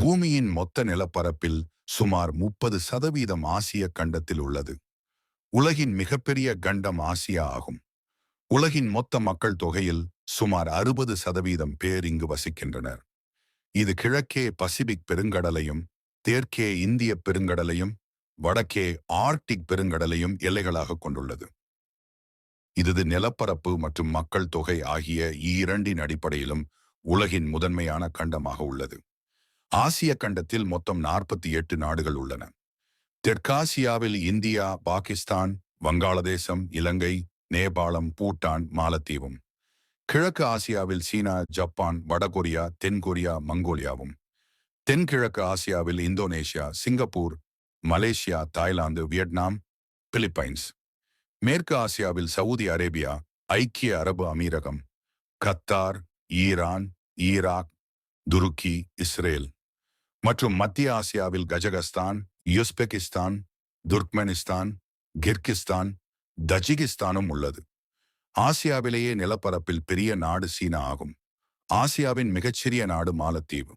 பூமியின் மொத்த நிலப்பரப்பில் சுமார் முப்பது சதவீதம் ஆசிய கண்டத்தில் உள்ளது. உலகின் மிகப்பெரிய கண்டம் ஆசியா ஆகும். உலகின் மொத்த மக்கள் தொகையில் சுமார் அறுபது சதவீதம் பேர் இங்கு வசிக்கின்றனர். இது கிழக்கே பசிபிக் பெருங்கடலையும் தெற்கே இந்திய பெருங்கடலையும் வடக்கே ஆர்க்டிக் பெருங்கடலையும் எல்லைகளாக கொண்டுள்ளது. இது நிலப்பரப்பு மற்றும் மக்கள் தொகை ஆகிய இரண்டின் அடிப்படையிலும் உலகின் முதன்மையான கண்டமாக உள்ளது. ஆசிய கண்டத்தில் மொத்தம் நாற்பத்தி எட்டு நாடுகள் உள்ளன. தெற்காசியாவில் இந்தியா பாகிஸ்தான் வங்காளதேசம் இலங்கை நேபாளம் பூட்டான் மாலத்தீவும். கிழக்கு ஆசியாவில் சீனா ஜப்பான் வடகொரியா தென்கொரியா மங்கோலியாவும். தென்கிழக்கு ஆசியாவில் Indonesia Singapore Malaysia Thailand Vietnam Philippines. மேற்கு ஆசியாவில் சவுதி அரேபியா ஐக்கிய அரபு அமீரகம் கத்தார் ஈரான் ஈராக் துருக்கி இஸ்ரேல். மற்றும் மத்திய ஆசியாவில் கஜகஸ்தான் யுஸ்பெகிஸ்தான் துர்க்மெனிஸ்தான் கிர்கிஸ்தான் தஜிகிஸ்தானும் உள்ளது. ஆசியாவிலேயே நிலப்பரப்பில் பெரிய நாடு சீனா ஆகும். ஆசியாவின் மிகச்சிறிய நாடு மாலத்தீவு.